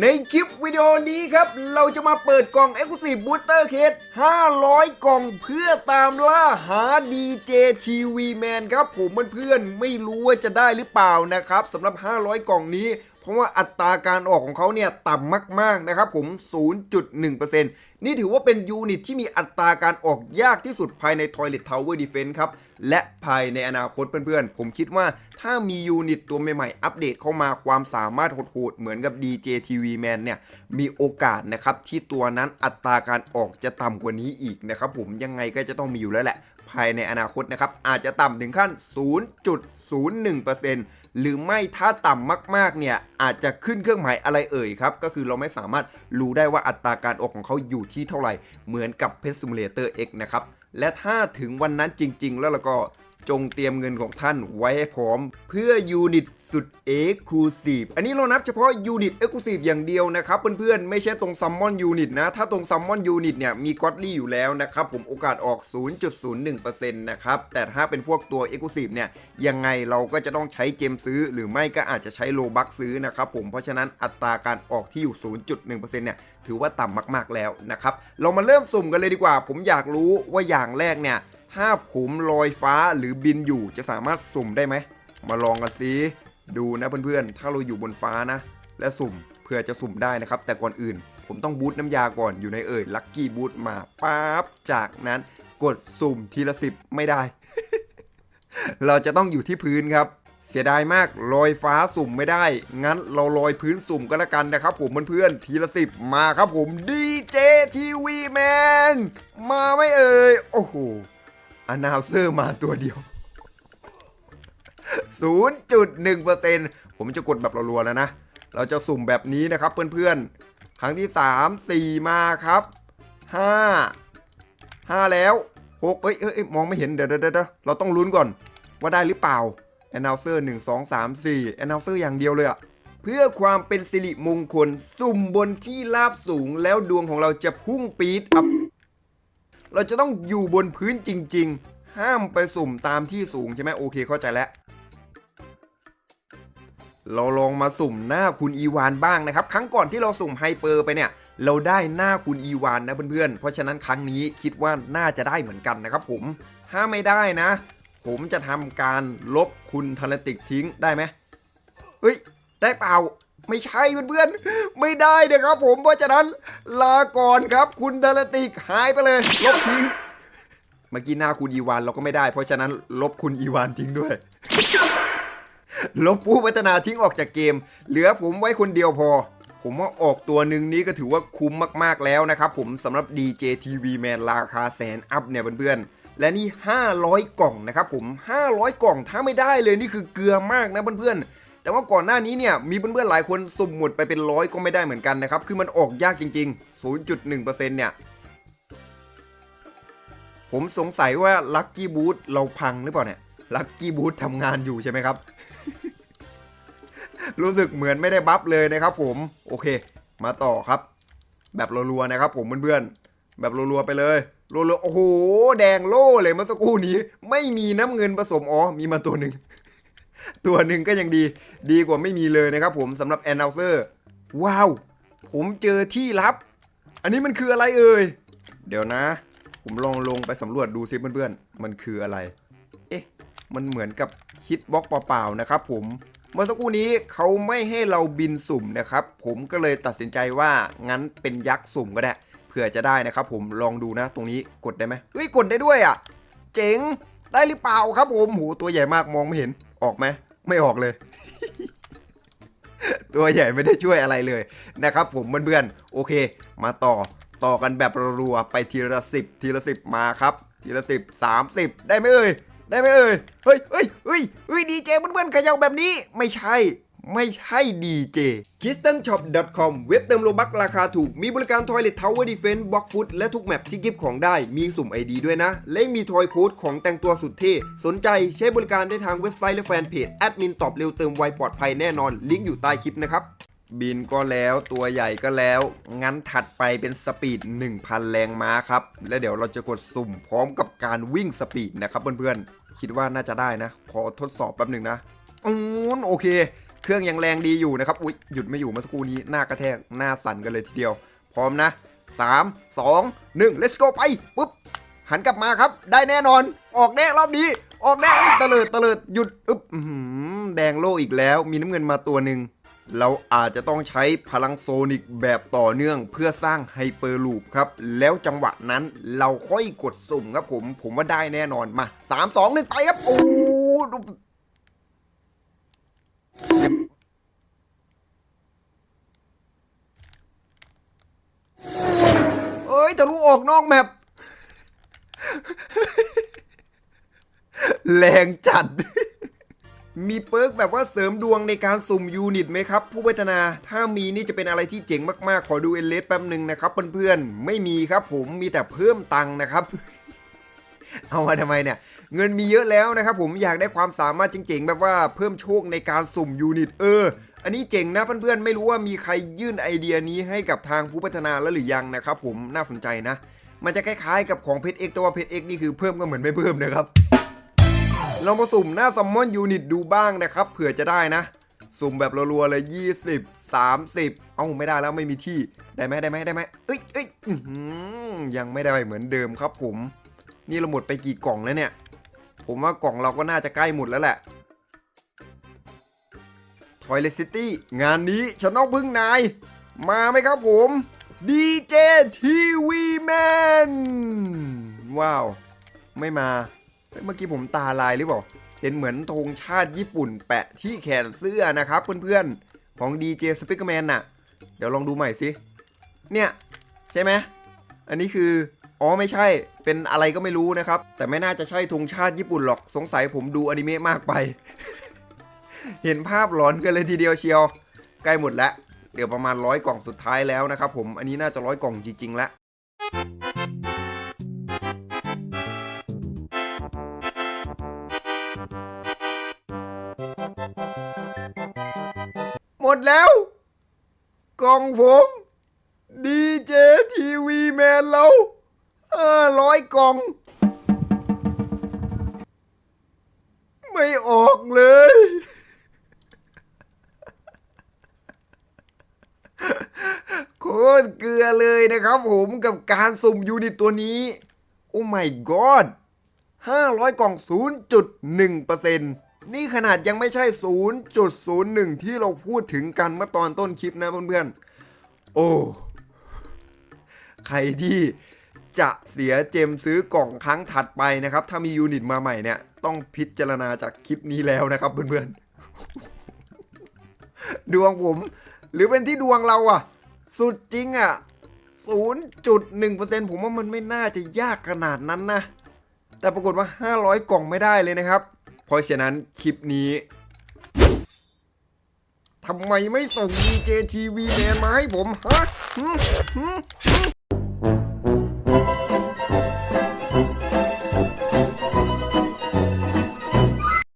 ในคลิปวิดีโอนี้ครับ เราจะมาเปิดกล่อง Exclusive Booster Case 500 กล่องเพื่อตามล่าหา DJ TV Man ครับผมเพื่อนๆไม่รู้ว่าจะได้หรือเปล่านะครับสำหรับ 500 กล่องนี้ เพราะว่าอัตราการออกของเขาเนี่ยต่ำมากๆนะครับผม 0.1%นี่ถือว่าเป็นยูนิตที่มีอัตราการออกยากที่สุดภายใน Toilet Tower Defense ครับ และภายในอนาคตเพื่อนๆ ผมคิดว่าถ้ามียูนิตตัวใหม่ๆ อัปเดตเข้ามาความสามารถโหดๆ เหมือนกับ DJ TV Man เนี่ยมีโอกาสนะครับที่ตัวนั้นอัตราการออกจะต่ำกว่าว่านี้อีกนะครับผมยังไงก็จะต้องมีอยู่แล้วแหละ ภายในอนาคตนะครับ อาจจะต่ำถึงขั้น 0.01%หรือไม่ถ้าต่ำมากๆเนี่ยอาจจะขึ้นเครื่องหมายอะไรเอ่ยครับ ก็คือเราไม่สามารถรู้ได้ว่าอัตราการออกของเขาอยู่ที่เท่าไหร่ เหมือนกับ Pet Simulator X นะครับและถ้าถึงวันนั้นจริง ๆ แล้วเราก็ จงเตรียมเงินของท่านไว้ให้พร้อม เพื่อยูนิตสุดเอ็กซ์คลูซีฟอันนี้เรานับเฉพาะยูนิตเอ็กซ์คลูซีฟอย่างเดียวนะครับเพื่อนๆ ไม่ใช่ตรงซัมมอนยูนิตนะ ถ้าตรงซัมมอนยูนิตเนี่ยมีก็อดลี่อยู่แล้วนะครับ ผมโอกาสออก 0.01%นะครับ แต่ถ้าเป็นพวกตัวเอ็กซ์คลูซีฟเนี่ย ยังไงเราก็จะต้องใช้เจมซื้อ หรือไม่ก็อาจจะใช้โลบักซื้อนะครับผมเพราะฉะนั้นอัตราการออกที่อยู่ 0.1%เนี่ยถือว่าต่ำมากๆแล้วนะครับเรามาเริ่มสุ่มกันเลยดีกว่า ผมอยากรู้ว่าอย่างแรกเนี่ย ถ้าผมลอยฟ้าหรือบินอยู่จะสามารถสุ่มได้ไหม มาลองกันสิดูนะเพื่อนๆ ถ้าเราอยู่บนฟ้านะ และสุ่มเพื่อจะสุ่มได้นะครับ แต่ก่อนอื่น ผมต้องบูตน้ำยาก่อนอยู่ในเอ่ยลัคกี้บูตมาปั๊บจากนั้นกดสุ่มทีละสิบไม่ได้ เราจะต้องอยู่ที่พื้นครับ เสียดายมากลอยฟ้าสุ่มไม่ได้ งั้นเราลอยพื้นสุ่มก็แล้วกันนะครับ ผมเพื่อนๆทีละสิบมาครับผมดีเจทีวีแมนมาไม่เอ่ยโอ้โห อนาวเซอร์มาตัวเดียว 0.1%ผมจะกดแบบรัวๆแล้วนะ เราจะสุ่มแบบนี้นะครับเพื่อนๆ ครั้งที่ 3 4 มาครับ 5 5 แล้ว 6 เอ้ยเอ้ยเอ้ยมองไม่เห็นเดี๋ยวเดี๋ยวเดี๋ยวเราต้องลุ้นก่อน ว่าได้หรือเปล่า announcer 1 2 3 4 announcer อย่างเดียวเลยอะเพื่อความเป็นสิริมงคล สุ่มบนที่ราบสูงแล้วดวงของเราจะพุ่งปีดอัพ เราจะต้องอยู่บนพื้นจริง ๆ ห้ามไปสุ่มตามที่สูงใช่ไหมโอเคเข้าใจแล้ว เราลองมาสุ่มหน้าคุณอีวานบ้างนะครับ ครั้งก่อนที่เราสุ่มไฮเปอร์ไปเนี่ย เราได้หน้าคุณอีวานนะเพื่อนๆ เพราะฉะนั้นครั้งนี้คิดว่าน่าจะได้เหมือนกันนะครับผม ถ้าไม่ได้นะ ผมจะทำการลบคุณทาราติกทิ้งได้ไหมเฮ้ย ได้เปล่า ไม่ใช่เพื่อนๆ ไม่ได้นะครับผม เพราะฉะนั้นลาก่อนครับ คุณทาราติกหายไปเลยลบทิ้ง เมื่อกี้หน้าคุณอีวานเราก็ไม่ได้ เพราะฉะนั้นลบคุณอีวานทิ้งด้วย ลบผู้พัฒนาทิ้งออกจากเกม เหลือผมไว้คนเดียวพอ ผมว่าออกตัวหนึ่งนี้ก็ถือว่าคุ้มมากๆแล้วนะครับผมสำหรับ DJ TV Man ราคาแสนอัพเนี่ยเพื่อนๆและนี่ 500 กล่องนะครับผม 500 กล่อง ถ้าไม่ได้เลยนี่คือเกลือมากนะเพื่อนๆ แต่ว่าก่อนหน้านี้เนี่ยมีเพื่อนๆหลายคนสุ่มหมดไปเป็นร้อยก็ไม่ได้เหมือนกันนะครับ คือมันออกยากจริง ๆ 0.1%เนี่ย ผมสงสัยว่าลัคกี้บูธเราพังหรือเปล่าเนี่ยลัคกี้บูธทำงานอยู่ใช่ไหมครับ รู้สึกเหมือนไม่ได้บัฟเลยนะครับผมโอเค มาต่อครับ แบบรัวๆนะครับ ผมเพื่อนๆแบบรัวๆไปเลยรัวๆโอ้โห แดงโล่เลยเมื่อสักครู่นี้ ไม่มีน้ำเงินผสมอ๋อมีมาตัวหนึ่ง ตัวหนึ่งก็ยังดีดีกว่าไม่มีเลยนะครับผมสำหรับแอนน u เซอร์ว้าว ผมเจอที่ลับ อันนี้มันคืออะไรเอ่ย เดี๋ยวนะ ผมลองลงไปสำรวจดูซิเพื่อนๆ มันคืออะไร เอ๊ะ มันเหมือนกับฮิตบล็อกเปล่าๆนะครับผมเมื่อสักครู่นี้เขาไม่ให้เราบินสุ่มนะครับ ผมก็เลยตัดสินใจว่างั้นเป็นยักษ์สุ่มก็ได้เผื่อจะได้นะครับ ผมลองดูนะ ตรงนี้กดได้ไหมเฮ้ยกดได้ด้วยอะ เจ๋งได้หรือเปล่าครับผมโหตัวใหญ่มากมองไม่เห็น ออกไหมไม่ออกเลย ตัวใหญ่ไม่ได้ช่วยอะไรเลยนะครับผมเพื่อนๆโอเค มาต่อต่อกันแบบรัวๆไปทีละสิบทีละสิบมาครับ ทีละสิบสามสิบได้ไหมเอ่ยได้ไหมเอ่ยเฮ้ยเฮ้ยเฮ้ยเฮ้ยดีเจเพื่อนๆเขย่าแบบนี้ไม่ใช่ ไม่ใช่ดีเจ k i s t o n s h o p c o m เว็บเติมโลบักราคาถูก มีบริการ Toilet Tower Defense Box Food และทุกแมปที่กิฟของได้มีสุ่ม ID ด้วยนะ และมีทอยโค้ดของแต่งตัวสุดเท่สนใจใช้บริการได้ทางเว็บไซต์และแฟนเพจแอดมินตอบเร็วเติมไวปลอดภัยแน่นอน ลิงก์อยู่ใต้คลิปนะครับบินก็แล้วตัวใหญ่ก็แล้ว งั้นถัดไปเป็นสปีด 1,000 แรงม้าครับ แล้วเดี๋ยวเราจะกดสุ่มพร้อมกับการวิ่งสปีดนะครับเพื่อนๆ คิดว่าน่าจะได้นะ ขอทดสอบแป๊บหนึ่งนะอืมโอเค เครื่องยังแรงดีอยู่นะครับอุ๊ยหยุดไม่อยู่เมื่อสักครู่นี้หน้ากระแทกหน้าสั่นกันเลยทีเดียว พร้อมนะ3 2 1 let's go ไปปุ๊บหันกลับมาครับ ได้แน่นอน ออกแน่รอบนี้ ออกแน่ตะเลิดตะเลิดหยุดอึ๊บอื้อแดงโลอีกแล้ว มีน้ำเงินมาตัวหนึ่งเราอาจจะต้องใช้พลังโซนิกแบบต่อเนื่องเพื่อสร้างไฮเปอร์ลูปครับ แล้วจังหวะนั้นเราค่อยกดสุ่มครับผม ผมว่าได้แน่นอนมา 3 2 1 ไปครับ โอ้ เอ้ยทะลุออกนอกแมปแรงจัด มีเปิร์กแบบว่าเสริมดวงในการสุ่มยูนิตไหมครับ ผู้พัฒนา ถ้ามีนี่จะเป็นอะไรที่เจ๋งมากๆ ขอดูเอเลสแป๊บหนึ่งนะครับเพื่อนๆ ไม่มีครับผม มีแต่เพิ่มตังค์นะครับ เอามาทำไมเนี่ย เงินมีเยอะแล้วนะครับผมอยากได้ความสามารถเจ๋งๆ แบบว่าเพิ่มโชคในการสุ่มยูนิตเออ อันนี้เจ๋งนะเพื่อนๆ ไม่รู้ว่ามีใครยื่นไอเดียนี้ให้กับทางผู้พัฒนาแล้วหรือยังนะครับผมน่าสนใจนะ มันจะคล้ายๆกับของเพชรเอกแต่ว่าเพชรเอกนี่คือเพิ่มก็เหมือนไม่เพิ่มนะครับลองมาสุ่มหน้าซัมมอนยูนิตดูบ้างนะครับเผื่อจะได้นะ สุ่มแบบรัวๆเลย 20 30 เอ้าไม่ได้แล้วไม่มีที่ได้ไหมได้ไหมได้ไหมเอ้ยเอ้ยยังไม่ได้เหมือนเดิมครับผม นี่เราหมดไปกี่กล่องแล้วเนี่ย ผมว่ากล่องเราก็น่าจะใกล้หมดแล้วแหละ Toilet City งานนี้ฉันต้องพึ่งนาย มาไหมครับผม DJ TV Man ว้าว ไม่มา เมื่อกี้ผมตาลายหรือเปล่า เห็นเหมือนธงชาติญี่ปุ่นแปะที่แขนเสื้อนะครับเพื่อนๆ ของ DJ Speakerman น่ะ เดี๋ยวลองดูใหม่สิ เนี่ย ใช่ไหม อันนี้คือ อ๋อไม่ใช่ เป็นอะไรก็ไม่รู้นะครับ แต่ไม่น่าจะใช่ธงชาติญี่ปุ่นหรอก สงสัยผมดูอนิเมะมากไป เห็นภาพหลอนกันเลยทีเดียวเชียว ใกล้หมดแล้ว เดี๋ยวประมาณร้อยกล่องสุดท้ายแล้วนะครับผม อันนี้น่าจะร้อยกล่องจริงๆแล้วหมดแล้ว กล่องผม ดีเจทีวีแมนเรา ห้าร้อยกล่อง ไม่ออกเลย โคตรเกลือเลยนะครับผมกับการสุ่มยูนิตตัวนี้ โอ้ my god 500 กล่อง 0.1%นี่ขนาดยังไม่ใช่ 0.01 ที่เราพูดถึงกันเมื่อตอนต้นคลิปนะเพื่อนๆ โอ้ ใครที่ จะเสียเจมซื้อกล่องครั้งถัดไปนะครับ ถ้ามียูนิตมาใหม่เนี่ย ต้องพิจารณาจากคลิปนี้แล้วนะครับเพื่อนๆ ดวงผม หรือเป็นที่ดวงเราอะสุดจริงอะ0.1%ผมว่ามันไม่น่าจะยากขนาดนั้นนะ แต่ปรากฏว่า 500 กล่องไม่ได้เลยนะครับ เพราะฉะนั้นคลิปนี้ทำไมไม่ส่ง DJ TV แมนมาให้ผมฮะ